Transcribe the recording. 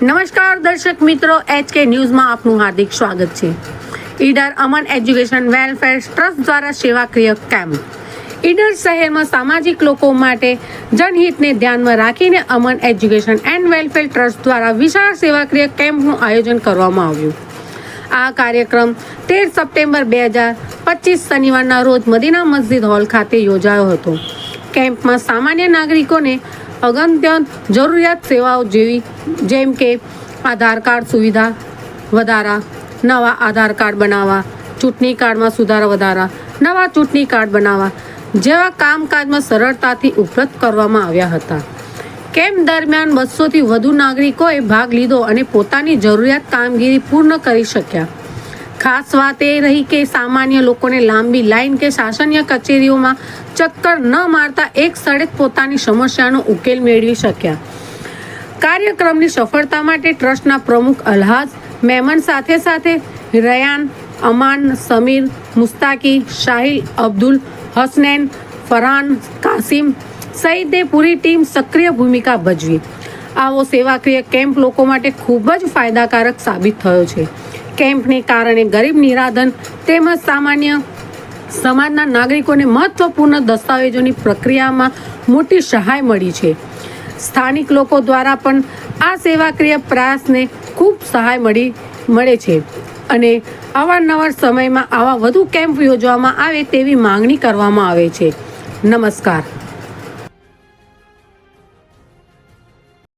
નમસ્કાર, દર્શક મિત્રો એચકે ન્યૂઝમાં આપનું હાર્દિક સ્વાગત છે. Idar Aman education welfare trust દ્વારા સેવાક્રિય કેમ્પ. ઈડર શહેરમાં સામાજિક લોકો માટે જનહિતને ધ્યાનમાં રાખીને Aman education and welfare trust દ્વારા વિશાળ સેવાક્રિય કેમ્પનું આયોજન કરવામાં આવ્યું. આ કાર્યક્રમ તેર સપ્ટેમ્બર બે હજાર પચીસ શનિવારના રોજ મદીના મસ્જિદ હોલ ખાતે યોજાયો હતો. કેમ્પમાં સામાન્ય નાગરિકોને અગત્ય જરૂરિયાત સેવાઓ જેવી, જેમ કે આધાર કાર્ડ સુવિધા વધારા, નવા આધાર કાર્ડ બનાવવા, ચૂંટણી કાર્ડમાં સુધારા વધારા, નવા ચૂંટણી કાર્ડ બનાવવા જેવા કામકાજમાં સરળતાથી ઉપલબ્ધ કરવામાં આવ્યા હતા. કેમ્પ દરમિયાન બસોથી વધુ નાગરિકોએ ભાગ લીધો અને પોતાની જરૂરિયાત કામગીરી પૂર્ણ કરી શક્યા. ખાસ વાત એ રહી કે સામાન્ય લોકોને લાંબી લાઈન કે શાસનીય કચેરીઓમાં ચક્કર ન મારતા એક સ્થળે પોતાની સમસ્યાનો ઉકેલ મેળવી શક્યા. કાર્યક્રમની સફળતા માટે ટ્રસ્ટના પ્રમુખ અલ્હાઝ મેમન સાથે સાથે રયાન, અમાન, સમીર, મુસ્તાકી, શાહિલ, અબ્દુલ, હસનૈન ફરહાન કાસિમ સહિતની પૂરી ટીમ સક્રિય ભૂમિકા ભજવી. આવો સેવાક્રિય કેમ્પ લોકો માટે ખૂબ જ ફાયદાકારક સાબિત થયો છે. કેમ્પને કારણે ગરીબ નિરાધન તેમજ સામાન્ય સમાજના નાગરિકોને મહત્વપૂર્ણ દસ્તાવેજોની પ્રક્રિયામાં મોટી સહાય મળી છે. સ્થાનિક લોકો દ્વારા પણ આ સેવાક્રિય પ્રયાસને ખૂબ સહાય મળી, મળે છે અને અવારનવાર સમયમાં આવા વધુ કેમ્પ યોજવામાં આવે તેવી માંગણી કરવામાં આવે છે. નમસ્કાર.